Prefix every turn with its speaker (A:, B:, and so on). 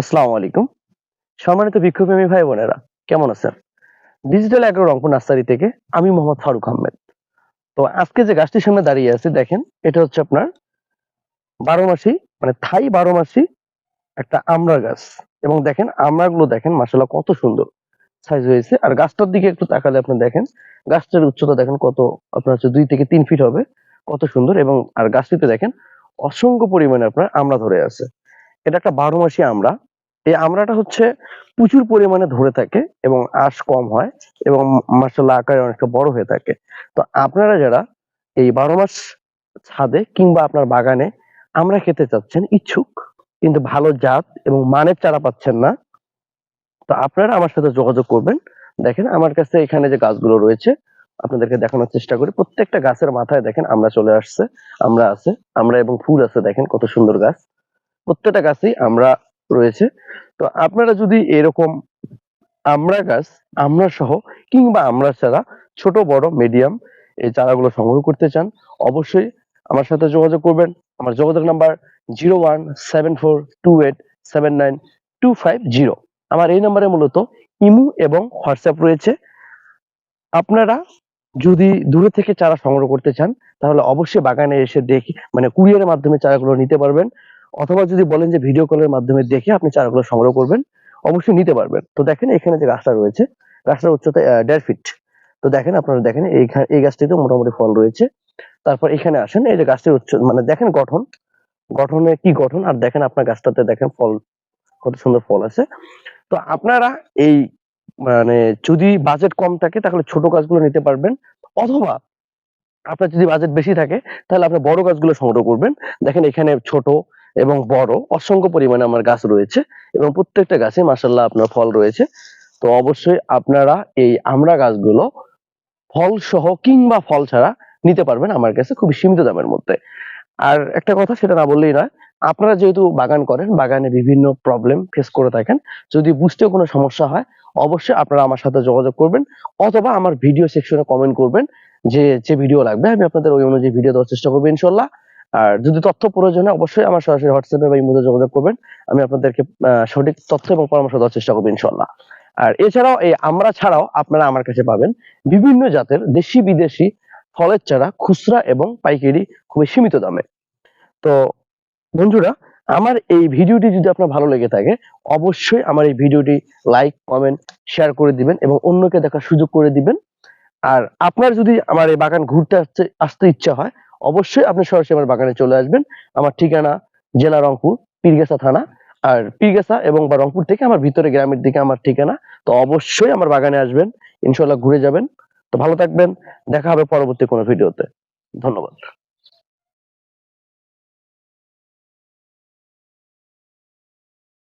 A: আসসালামু আলাইকুম। সম্মানিত বিক্ষোভপ্রেমী ভাই বোনেরা, কেমন আছেন? ডিজিটাল অ্যাগ্রো রংপুর নার্সারি থেকে আমি মোহাম্মদ ফারুক আহমেদ। তো আজকে যে গাছটির সামনে দাঁড়িয়ে আছি, দেখেন, এটা হচ্ছে আপনার বারো মাসি মানে থাই বারো মাসি একটা আমড়া গাছ। এবং দেখেন, আমড়াগুলো দেখেন মাসাল্লাহ কত সুন্দর সাইজ হয়েছে। আর গাছটার দিকে একটু তাকালে আপনি দেখেন, গাছটার উচ্চতা দেখেন কত, আপনার হচ্ছে দুই থেকে তিন ফিট হবে, কত সুন্দর। এবং, আর গাছটিতে দেখেন অসংখ্য পরিমাণে আপনার আমড়া ধরে আছে। এটা একটা বারো মাসি আমড়া এই আমড়াটা হচ্ছে প্রচুর পরিমাণে ধরে থাকে এবং আঁশ কম হয় এবং মার্শাল্লাহ আকারে অনেকটা বড় হয়ে থাকে। তো আপনারা যারা এই বারো মাস ছাদে কিংবা আপনার বাগানে আমরা খেতে চাচ্ছেন, ইচ্ছুক, কিন্তু ভালো জাত এবং মানের চারা পাচ্ছেন না, তো আপনারা আমার সাথে যোগাযোগ করবেন। দেখেন আমার কাছে এখানে যে গাছগুলো রয়েছে, আপনাদেরকে দেখানোর চেষ্টা করি। প্রত্যেকটা গাছের মাথায় দেখেন আমরা চলে আসছে, আমরা আছে, আমরা এবং ফুল আছে, দেখেন কত সুন্দর গাছ। প্রত্যেকটা গাছেই আমরা রয়েছে। তো আপনারা যদি এরকম আমড়া গাছ, আমড়া সহ কিংবা আমড়া চারা, ছোট, বড় মিডিয়াম এই চারাগুলো সংগ্রহ করতে চান, অবশ্যই আমার সাথে যোগাযোগ করবেন। আমার যোগাযোগ number zero one seven four two eight seven nine two five zero. আমার এই নাম্বারে মূলত ইমু এবং হোয়াটসঅ্যাপ রয়েছে। আপনারা যদি দূরে থেকে চারা সংগ্রহ করতে চান, তাহলে অবশ্যই বাগানে এসে দেখি মানে কুরিয়ারের মাধ্যমে চারাগুলো নিতে পারবেন। অথবা যদি বলেন যে ভিডিও কলের মাধ্যমে দেখে আপনি চারাগুলো সংগ্রহ করবেন, অবশ্যই নিতে পারবেন। তো দেখেন এখানে যে গাছটা রয়েছে, গাছটার উচ্চতা দেড় ফিট তো দেখেন আপনারা দেখেন এই গাছটিতে মোটামুটি ফল রয়েছে। তারপর এখানে আসেন, এই যে গাছটির উচ্চ মানে দেখেন গঠন। গঠনে কি গঠন? আর দেখেন আপনার গাছটাতে দেখেন ফল, কত সুন্দর ফল আছে। তো আপনারা এই মানে যদি বাজেট কম থাকে, তাহলে ছোট গাছগুলো নিতে পারবেন। অথবা আপনার যদি বাজেট বেশি থাকে, তাহলে আপনি বড় গাছগুলো সংগ্রহ করবেন। দেখেন এখানে ছোট এবং বড়, অসংখ্য পরিমাণে আমার গাছ রয়েছে এবং প্রত্যেকটা গাছে মাসাল্লাহ আপনার ফল রয়েছে। তো অবশ্যই আপনারা এই আমরা গাছগুলো ফল সহ কিংবা ফল ছাড়া নিতে পারবেন আমার কাছে খুব সীমিত দামের মধ্যে। আর একটা কথা সেটা না বললেই নয়, আপনারা যেহেতু বাগান করেন, বাগানে বিভিন্ন প্রবলেম ফেস করে থাকেন, যদি বুঝতে কোনো সমস্যা হয়, অবশ্যই আপনারা আমার সাথে যোগাযোগ করবেন অথবা আমার ভিডিও সেকশনে কমেন্ট করবেন যে যে ভিডিও লাগবে, আমি আপনাদের ওই অনুযায়ী ভিডিও দেওয়ার চেষ্টা করব ইনশাল্লাহ আর যদি তথ্য প্রয়োজন হয়, অবশ্যই আমার সরাসরি হোয়াটসঅ্যাপে বা ইমোতে যোগাযোগ করবেন। আমি আপনাদেরকে সঠিক তথ্য এবং পরামর্শ দেওয়ার চেষ্টা করব ইনশাল্লাহ আর এছাড়াও এই আমরা ছাড়াও আপনারা আমার কাছে পাবেন বিভিন্ন জাতের দেশি বিদেশি ফলের চারা, খুচরা এবং পাইকারি খুবই সীমিত দামে। তো বন্ধুরা, আমার এই ভিডিওটি যদি আপনার ভালো লেগে থাকে, অবশ্যই আমার এই ভিডিওটি লাইক, কমেন্ট, শেয়ার করে দিবেন এবং অন্যকে দেখার সুযোগ করে দিবেন। আর আপনার যদি আমার এই বাগান ঘুরতে আসতে আসতে ইচ্ছা হয় অবশ্যই আপনি সরাসরি আমার বাগানে চলে আসবেন। আমার ঠিকানা জেলা রংপুর, পীরগেছা থানা। আর পিরগেসা এবং বা রংপুর থেকে আমার ভিতরে গ্রামের দিকে আমার ঠিকানা। তো অবশ্যই আমার বাগানে আসবেন ইনশাল্লাহ ঘুরে যাবেন। তো ভালো থাকবেন, দেখা হবে পরবর্তী কোনো ভিডিওতে। ধন্যবাদ।